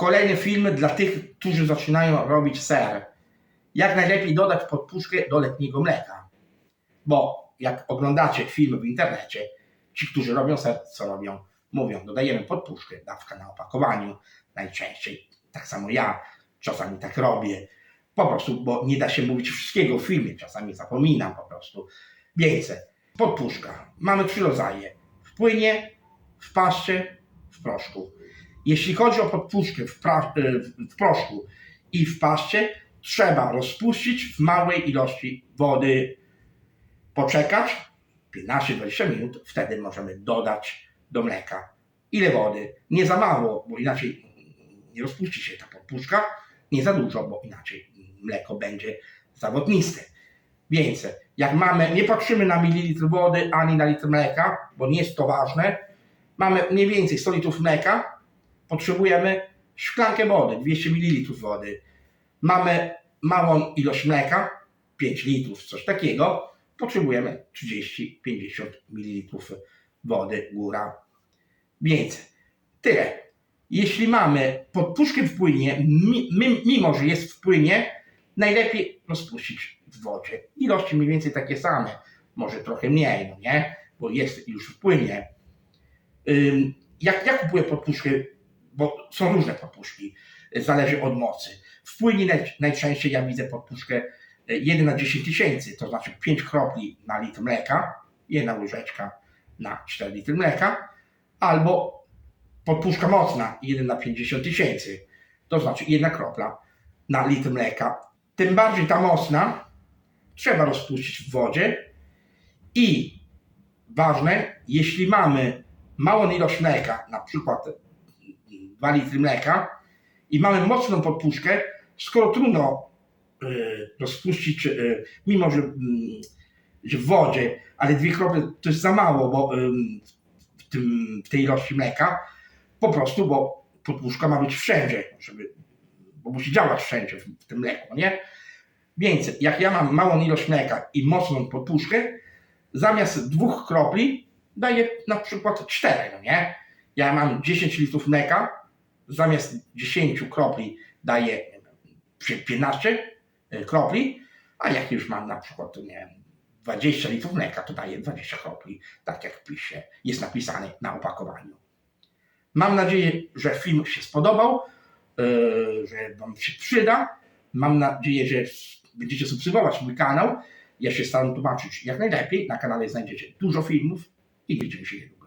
Kolejny film dla tych, którzy zaczynają robić ser. Jak najlepiej dodać podpuszkę do letniego mleka. Bo jak oglądacie filmy w internecie, ci, którzy robią ser, co robią? Mówią, dodajemy podpuszkę, dawka na opakowaniu. Najczęściej, tak samo ja, czasami tak robię. Po prostu, bo nie da się mówić wszystkiego w filmie, czasami zapominam po prostu. Więc podpuszka. Mamy trzy rodzaje. W płynie, w paszcie, w proszku. Jeśli chodzi o podpuszkę w, pra- y, w proszku i w paście, trzeba rozpuścić w małej ilości wody, poczekać 15-20 minut, wtedy możemy dodać do mleka. Ile wody? Nie za mało, bo inaczej nie rozpuści się ta podpuszka, nie za dużo, bo inaczej mleko będzie zawodniste. Więc jak mamy, nie patrzymy na mililitr wody ani na litr mleka, bo nie jest to ważne, mamy mniej więcej 100 litrów mleka, potrzebujemy szklankę wody, 200 ml wody. Mamy małą ilość mleka, 5 litrów, coś takiego, potrzebujemy 30-50 ml wody góra. Więc tyle. Jeśli mamy podpuszkę w płynie, mi- mi- mimo że jest w płynie, najlepiej rozpuścić w wodzie. Ilości mniej więcej takie same, może trochę mniej, no nie? Bo jest już w płynie. Jak ja kupuję podpuszkę, bo są różne podpuszki, zależy od mocy. W płynie naj, najczęściej ja widzę podpuszkę y, 1 na 10 tysięcy, to znaczy 5 kropli na litr mleka, jedna łyżeczka na 4 litry mleka, albo podpuszka mocna 1 na 50 tysięcy, to znaczy jedna kropla na litr mleka. Tym bardziej ta mocna trzeba rozpuścić w wodzie i ważne, jeśli mamy małą ilość mleka, na przykład 2 litry mleka i mamy mocną podpuszkę, skoro trudno y, rozpuścić, y, mimo że, mm, że w wodzie, ale dwie krople to jest za mało bo, ym, w, tym, w tej ilości mleka, po prostu, bo podpuszka ma być wszędzie, żeby, bo musi działać wszędzie w, tym mleku, nie? Więc jak ja mam małą ilość mleka i mocną podpuszkę, zamiast dwóch kropli daję na przykład cztery, no nie? Ja mam 10 litrów mleka, zamiast 10 kropli daję nie wiem, 15 kropli, a jak już mam na przykład, nie wiem, 20 litrów mleka, to daję 20 kropli, tak jak pisze, jest napisane na opakowaniu. Mam nadzieję, że film się spodobał, yy, że Wam się przyda. Mam nadzieję, że będziecie subskrybować mój kanał. Ja się staram tłumaczyć jak najlepiej. Na kanale znajdziecie dużo filmów i widzimy się niedługo.